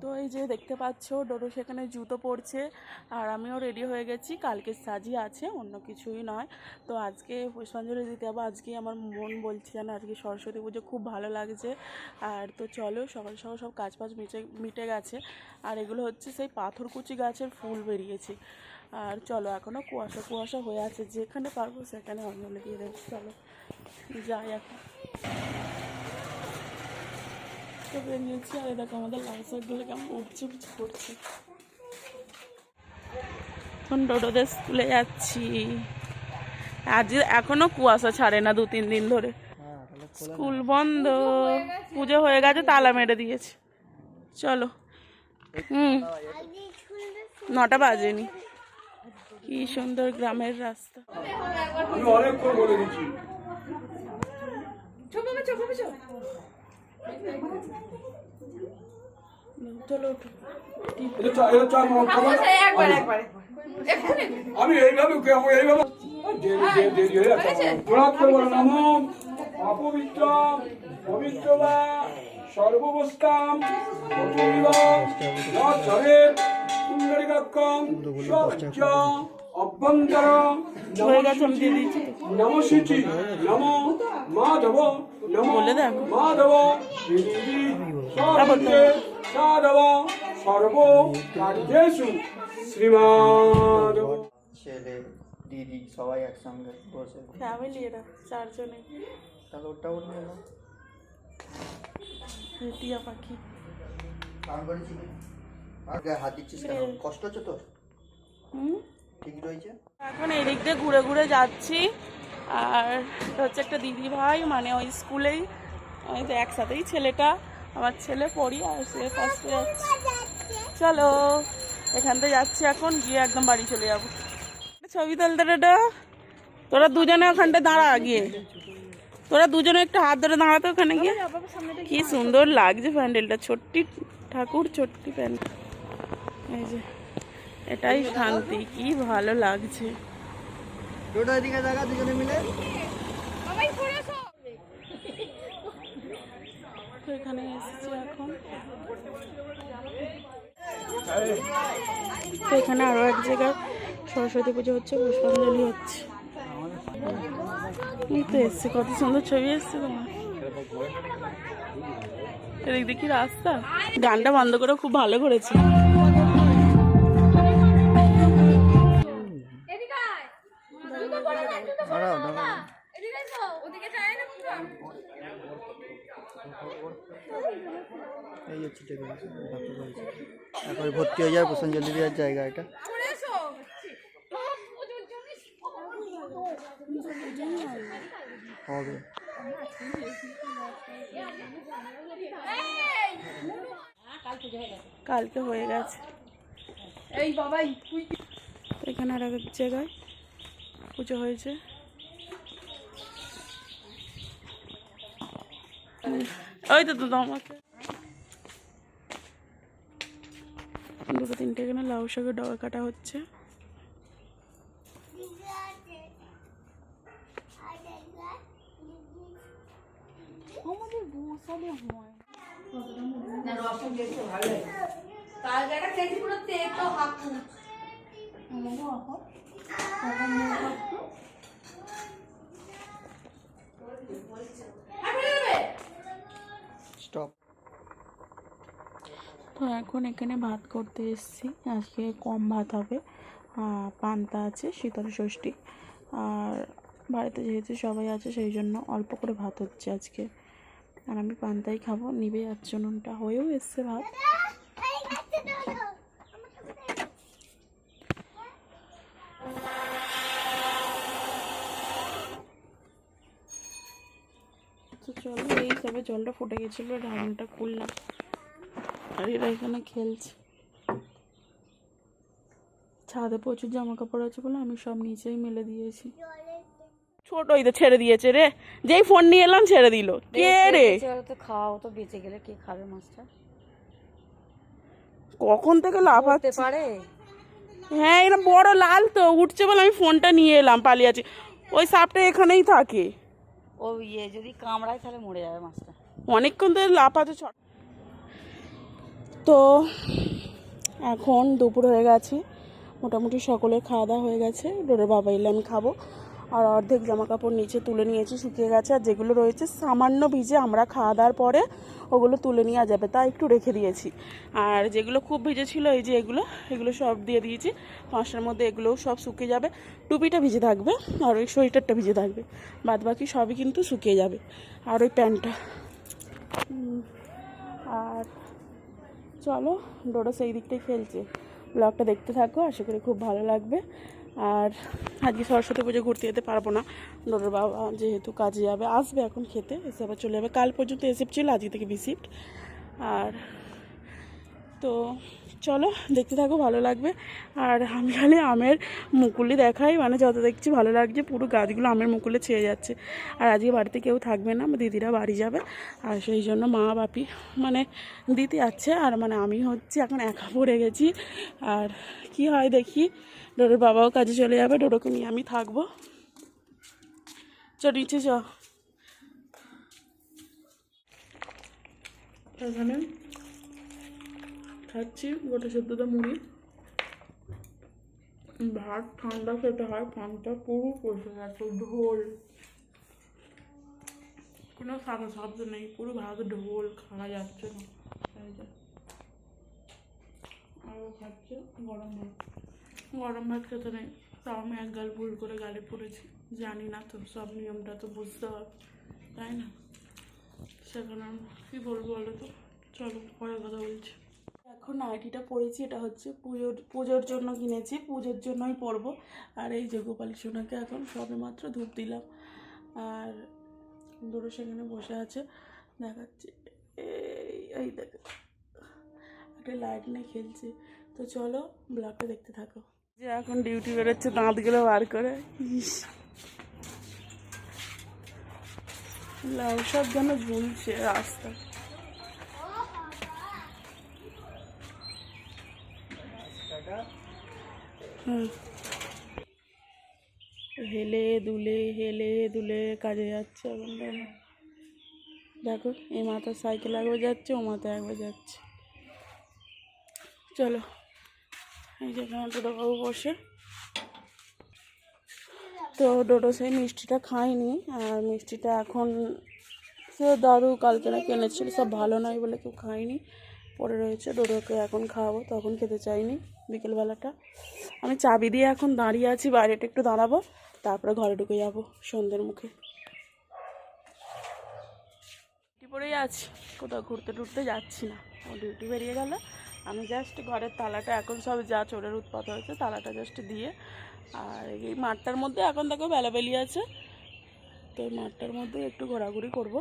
তো এই যে দেখতে পাচ্ছ, ডোডো সেখানে জুতো পরছে। আর আমিও রেডি হয়ে গেছি। কালকে সাজি আছে, অন্য কিছুই নয়। তো আজকে পুষ্পাঞ্জলি দিতে যাব। আজকে আমার মন বলছে যেন আজকে সরস্বতী পুজো খুব ভালো লাগছে। আর তো চলো, সকাল সকাল সব কাজ বাজ মিটে মিটে গেছে। আর এগুলো হচ্ছে সেই পাথরকুচি গাছের ফুল বেরিয়েছে। আর চলো এখনও কুয়াশা কুয়াশা হয়ে আছে। যেখানে পারব সেখানে অঞ্জলি দিয়ে দেবো চলো, যাই এখন। তো বেরিয়েছি আর দেখো আমাদের লাল সাইডগুলো কেমন উঠছে উঠছে করছে এখন ডোডোদের স্কুলে যাচ্ছি। আজ এখনও কুয়াশা ছাড়ে না দু তিন দিন ধরে। স্কুল বন্ধ। পুজো হয়ে গেছে তালা মেরে দিয়েছে। চলো। হুম। নটা বাজেনি। কি সুন্দর গ্রামের রাস্তা। আমি আমি এইভাবে এইভাবে দেরি দেরি দেরি হয়ে যাচ্ছে জোড়াত করে বলো নমো অপবিত্র পবিত্র বা সর্ববস্থাম চরে পুণ্ডরিকাক্ষম অভ্যন্তর হয়ে তো। নম মাধব বলে দেখো। মাধব সর্বে সাধব সর্ব কার্যেষু শ্রীমান ছেলে দিদি সবাই একসঙ্গে বসে। ফ্যামিলি এরা চারজনে। তাহলে ওটা উঠে গেল টিয়া পাখি স্নান করেছি আর গায়ে হাত দিচ্ছিস কেন? কষ্ট হচ্ছে তোর? হুম? ঠিক রয়েছে? এখন এদিক দিয়ে ঘুরে ঘুরে যাচ্ছি। আর হচ্ছে একটা দিদি ভাই মানে ওই স্কুলেই, ওই তো একসাথেই ছেলেটা, আমার ছেলে পড়ি আর সে ফার্স্টে যাচ্ছে। চলো, এখান থেকে যাচ্ছি এখন, গিয়ে একদম বাড়ি চলে যাব। ছবি তুলতে তোরা দুজনে ওখানটা দাঁড়া গিয়ে তোরা দুজনে একটু হাত ধরে দাঁড়াতো ওখানে গিয়ে। কি সুন্দর লাগছে প্যান্ডেলটা, ছোট্টি ঠাকুর, ছোট্টি প্যান্ডেল। এই যে, এটাই শান্তি, কি ভালো লাগছে। দুটো এদিকে দুজনে মিলে। এখানে আরও এক জায়গায় সরস্বতী পুজো হচ্ছে, পুষ্পাঞ্জলি হচ্ছে। এসছে, কত সুন্দর ছবি এসছে তোমার। দেখি রাস্তা? গানটা বন্ধ করে খুব ভালো করেছে। দাঁড়াও দাঁড়াও। এই হচ্ছে তারপরে ভর্তি হয়ে যায় প্রসঞ্জলি দেওয়ার জায়গা এটা। হবে। কালকে হয়ে গেছে। এই বাবাই এখানে আর এক জায়গায়। পুজো হয়েছে। ওই তো তো আমাকে। দুটো তিনটে এখানে লাউ শাকের ডগা কাটা হচ্ছে। স্টপ তো এখন এখানে ভাত করতে এসেছি। আজকে কম ভাত হবে। পান্তা আছে, শীতল ষষ্ঠী। আর বাড়িতে যেহেতু সবাই আছে, সেই জন্য অল্প করে ভাত হচ্ছে আজকে। আর আমি পান্তাই খাব। নিবে যাচ্ছে নুনটা হয়েও এসছে ভাত। তো চলো, এই হিসাবে জলটা ফুটে গেছিল। ঢাকনাটা খুললাম। এরা এখানে খেলছে। ছাদে প্রচুর জামা কাপড় আছে বলে আমি সব নিচেই মেলে দিয়েছি। ছোট ওই তো ছেড়ে দিয়েছে রে। যেই ফোন নিয়ে এলাম ছেড়ে দিল। কে রে? খাওয়াও তো বেঁচে গেলে কে খাবে মাছটা? কখন থেকে লাফাচ্ছে? হতে পারে? হ্যাঁ এরা বড় লাল তো উঠছে বলে আমি ফোনটা নিয়ে এলাম পালিয়ে আছি ওই সাপটা এখানেই থাকে। ও ইয়ে যদি কামড়ায় তাহলে মরে যাবে মাছটা। অনেকক্ষণ ধরে লাফাতে ছট তো এখন দুপুর হয়ে গেছে। মোটামুটি সকলের খাওয়া দাওয়া হয়ে গেছে। ডোরের বাবা এলে আমি খাব। আর অর্ধেক জামা কাপড় নিচে তুলে নিয়েছি, শুকিয়ে গেছে। আর যেগুলো রয়েছে, সামান্য ভিজে আমরা খাওয়া দাওয়ার পরে ওগুলো তুলে নেওয়া যাবে। তা একটু রেখে দিয়েছি। আর যেগুলো খুব ভিজে ছিল, এই যে এগুলো এগুলো সব দিয়ে দিয়েছি। পাঁচটার মধ্যে এগুলোও সব শুকিয়ে যাবে। টুপিটা ভিজে থাকবে আর ওই সোয়েটারটা ভিজে থাকবে। বাদ বাকি সবই কিন্তু শুকিয়ে যাবে। আর ওই প্যান্টটা। আর চলো ডোডো সেই দিকটাই খেলছে। ব্লগটা দেখতে থাকো, আশা করি খুব ভালো লাগবে। আর আজকে সরস্বতী পুজো ঘুরতে যেতে পারব না। ডোডোর বাবা যেহেতু কাজে যাবে, আসবে এখন খেতে, এসে আবার চলে যাবে। কাল পর্যন্ত এসেপ ছিল, আজকে থেকে ভিসিট আর তো চলো, দেখতে থাকো, ভালো লাগবে। আর আমি খালি আমের মুকুলি দেখাই মানে যত দেখছি ভালো লাগছে, পুরো গাছগুলো আমের মুকুলে ছেয়ে যাচ্ছে। আর আজকে বাড়িতে কেউ থাকবে না দিদিরা বাড়ি যাবে। আর সেই জন্য মা, বাপি মানে দিতে আছে, আর মানে আমি হচ্ছে এখন একা পড়ে গেছি। আর কি হয় দেখি ডোডোর বাবাও কাজে চলে যাবে ডোডোকে নিয়ে আমি থাকব। চ নিচে চ খাচ্ছি, গোটা সেদ্ধটা মুড়ি। ভাত ঠান্ডা খেতে হয়, পানটা পুরো কষে গেছে ঢোল। কোনো সাদা শব্দ নেই, পুরো ভাত ঢোল, খাওয়া যাচ্ছে না। আরও খাচ্ছে, গরম ভাত। গরম ভাত খেতে নেই। তাও আমি এক গাল ভুল করে গালে পড়েছি, জানি না তো, সব নিয়মটা তো বুঝতে হবে তাই না? সেখানে কী বলব বলো তো? চলো, পরে কথা বলছি। এখন নাইটিটা পরেছি, এটা হচ্ছে পুজোর পুজোর জন্য কিনেছি, পুজোর জন্যই পরবো। আর এই যে গোপাল সোনাকে এখন সবে মাত্র ধূপ দিলাম। আর দুটো সেখানে বসে আছে, দেখাচ্ছে। এই এই দেখো, একটা লাইট নিয়ে খেলছে। তো চলো ব্লগটা দেখতে থাকো। যে এখন ডিউটি বেরোচ্ছে, দাঁতগুলো বার করে। ইস। লাউ সব যেন ঝুলছে রাস্তায় হুম। হেলে দুলে হেলে দুলে কাজে যাচ্ছে এখন দেখো। এই মাথা সাইকেল একবার যাচ্ছে, ও মাথা একবার যাচ্ছে। চলো, এই যেখানে ডোডোবাবু বসে। তো ডোডো সেই মিষ্টিটা খায়নি, আর মিষ্টিটা এখন সে দাদু কালকে না কিনেছিল সব ভালো নয় বলে কেউ খায়নি। পড়ে রয়েছে, ডোডোকে এখন খাওয়াবো, তখন খেতে চাইনি বিকেলবেলাটা। আমি চাবি দিয়ে এখন দাঁড়িয়ে আছি, বাইরেটা একটু দাঁড়াবো, তারপরে ঘরে ঢুকে যাব সন্ধ্যের মুখে। পরেই আছি, কোথাও ঘুরতে টুরতে যাচ্ছি না। ও ডিউটি বেরিয়ে গেল, আমি জাস্ট ঘরের তালাটা, এখন সব যা চোরের উৎপাত হয়েছে, তালাটা জাস্ট দিয়ে। আর এই মাঠটার মধ্যে এখন দেখো বেলাবেলি আছে, তো এই মাঠটার মধ্যে একটু ঘোরাঘুরি করব।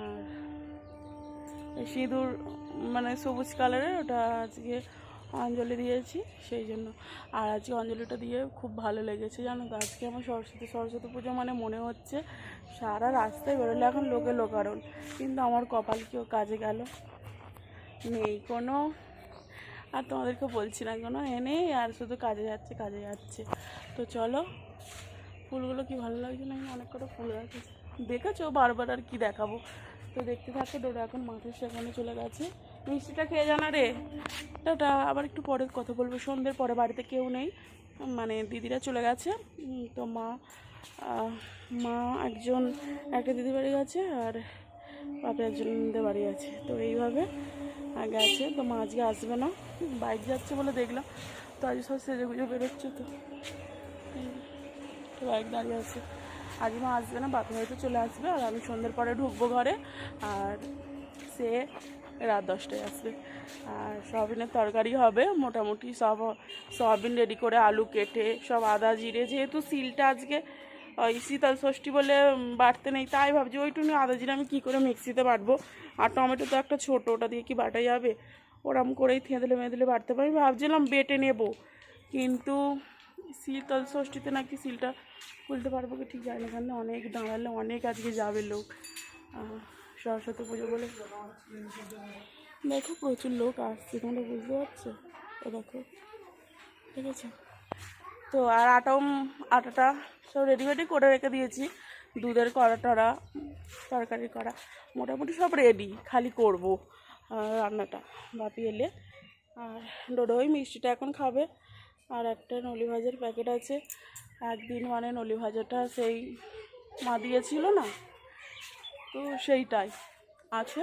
আর সিঁদুর মানে সবুজ কালারের, ওটা আজকে অঞ্জলি দিয়েছি, সেই জন্য। আর আজকে অঞ্জলিটা দিয়ে খুব ভালো লেগেছে, জানো তো? আজকে আমার সরস্বতী সরস্বতী পুজো মানে মনে হচ্ছে সারা রাস্তায় বেরোলে এখন লোকে লোকারণ। কিন্তু আমার কপাল কেউ কাজে গেল? নেই কোনো। আর তোমাদেরকে বলছি না কোনো এনে আর শুধু কাজে যাচ্ছে কাজে যাচ্ছে। তো চলো, ফুলগুলো কি ভালো লাগছে না অনেক কটা ফুল আছে। দেখেছ? বারবার আর কি দেখাবো। তো দেখতে থাকো ডোরা এখন মাঠের সেখানে চলে গেছে। মিষ্টিটা খেয়ে জানা রে? ওটা আবার একটু পরে কথা বলব। সন্ধ্যের পরে বাড়িতে কেউ নেই। মানে দিদিরা চলে গেছে। তো মা মা একজন, একটা দিদি বাড়ি গেছে আর বাপে একজন একজনদের বাড়ি আছে। তো এইভাবে গেছে। তো মা আজকে আসবে না। বাইক যাচ্ছে বলে দেখলাম। তো আজ সব সেজে গুজে বেরোচ্ছে তো। তো বাইক দাঁড়িয়ে আছে। আজ মা আসবে না বাপে হয়তো চলে আসবে। আর আমি সন্ধ্যের পরে ঢুকবো ঘরে। আর সে রাত দশটায় আসবে আর সয়াবিনের তরকারি হবে, মোটামুটি সব সয়াবিন রেডি করে আলু কেটে, সব আদা জিরে, যেহেতু সিলটা আজকে, ওই শীতল ষষ্ঠী বলে বাটতে নেই, তাই ভাবছি ওইটুকু আদা জিরে আমি কী করে মিক্সিতে বাটবো। আর টমেটো তো একটা ছোটো, ওটা দিয়ে কি বাটা যাবে? ওরম করেই থেঁদলে মেঁদলে বাটতে পারি। ভাবছিলাম বেটে নেব, কিন্তু শীতল ষষ্ঠীতে নাকি সিলটা খুলতে পারব কি ঠিক জানি না অনেক দাঁড়ালে অনেক আজকে যাবে লোক। সরস্বতী পুজো বলে। দেখো, প্রচুর লোক আসছে, তোমরা বুঝতে পারছ? ও দেখো, ঠিক আছে? তো আর আটাও আটাটা সব রেডি করে রেখে দিয়েছি। দুধের কড়া টড়া তরকারি করা মোটামুটি সব রেডি খালি করব রান্নাটা বাপি এলে। আর ডোডো ওই মিষ্টিটা এখন খাবে। আর একটা নলি ভাজার প্যাকেট আছে। একদিন মানে নলি ভাজাটা সেই মা দিয়েছিল না? তো সেইটাই। আছে,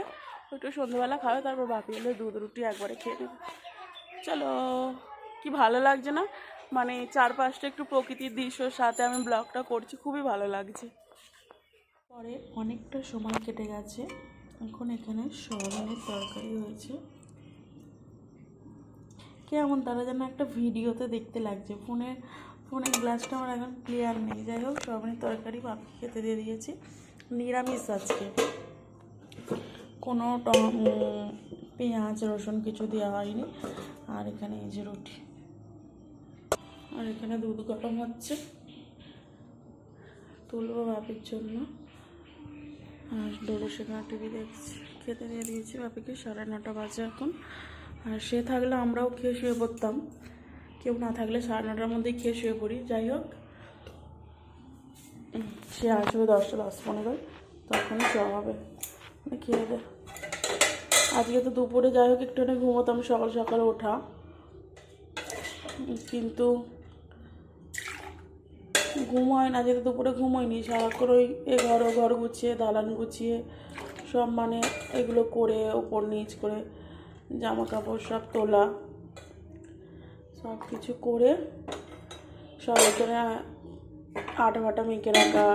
একটু সন্ধ্যেবেলা খাবে, তারপর বাপি এলে দুধ, রুটি একবারে খেয়ে নেবে। চলো, কি ভালো লাগছে না? মানে চারপাশটা একটু প্রকৃতির দৃশ্যর সাথে আমি ব্লগটা করছি, খুবই ভালো লাগছে। পরে অনেকটা সময় কেটে গেছে, এখন এখানে সয়াবিনের তরকারি হয়েছে। কেমন তারা যেন একটা ভিডিওতে দেখতে লাগছে। ফোনের ফোনের গ্লাসটা আমার এখন ক্লিয়ার নেই। যাই হোক, সয়াবিনের তরকারি বাপি খেতে দিয়ে দিয়েছি। নিরামিষ আজকে। কোনো পেঁয়াজ, রসুন কিছু দেওয়া হয়নি। আর এখানে এই যে রুটি। আর এখানে দুধ গরম হচ্ছে। তুলবো বাপির জন্য। আর ডোলো সেখানে টিভি দেখছি, খেতে দিয়ে দিয়েছি। বাপিকে সাড়ে নটা বাজে এখন। আর সে থাকলে আমরাও খেয়ে শুয়ে পড়তাম। কেউ না থাকলে সাড়ে নটার মধ্যেই খেয়ে শুয়ে পড়ি। যাই হোক। সে আসবে দশটা দশ পনেরোয়, তখনই শোয়া হবে। মানে খেয়ে দে আজকে তো দুপুরে যাই হোক, একটুখানি ঘুমোতাম, সকাল সকাল ওঠা। কিন্তু ঘুম হয় না, যেহেতু দুপুরে ঘুম হয়নি সারাক্ষণ ওই এ ঘর ও ঘর গুছিয়ে, দালান গুছিয়ে, সব মানে এগুলো করে, ওপর নিচ করে জামা কাপড় সব তোলা সব কিছু করে সব এখানে আটা ফাটা মেখে রাখা।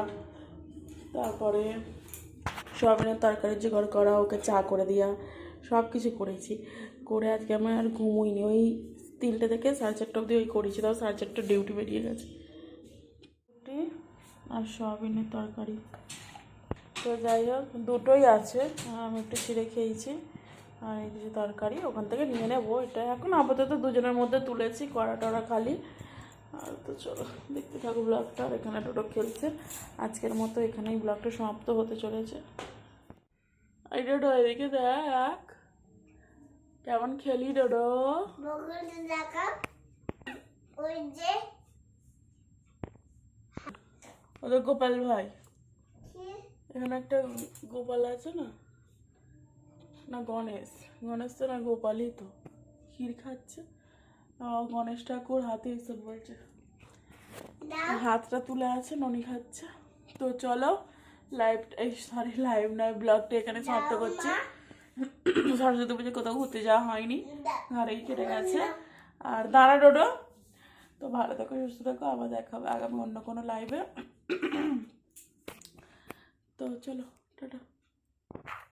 তারপরে সয়াবিনের তরকারির জোগাড় করা, ওকে চা করে দেওয়া সব কিছু করেছি। করে আজকে আমি আর ঘুমোইনি। ওই তিনটে থেকে সাড়ে চারটে অবধি ওই করেছি, তাও সাড়ে চারটে ডিউটি বেরিয়ে গেছে। আর সয়াবিনের তরকারি। তো যাই হোক, দুটোই আছে আমি একটু ছিঁড়ে খেয়েছি। আর এই যে তরকারি, ওখান থেকে নিয়ে নেব। এটা এখন আপাতত দুজনের মধ্যে তুলেছি কড়া টড়া খালি। আর তো চলো দেখতে থাকো ব্লগটা আর এখানে টোটো খেলছে। আজকের মতো এখানেই ব্লগটা সমাপ্ত হতে চলেছে। এই ডোডো এদিকে দেখ। কেমন খেলি ডোডো? ওই যে। ওদের গোপাল ভাই। এখানে একটা গোপাল আছে না? না গণেশ। গণেশ তো না গোপালই তো। ক্ষীর খাচ্ছে। গণেশ ঠাকুর হাতে এসে বলছে। হাতটা তুলে আছে ননি খাচ্ছে। তো চলো লাইভ এই সরি লাইভ নয় ব্লগটা এখানে সমাপ্ত করছি। সরস্বতী পুজো কোথাও ঘুরতে যাওয়া হয়নি। ঘরেই কেটে গেছে। আর দাঁড়া ডোডো তো ভালো থাকো সুস্থ থাকো। আবার দেখা হবে আগামী অন্য কোনো লাইভে তো চলো টাটা।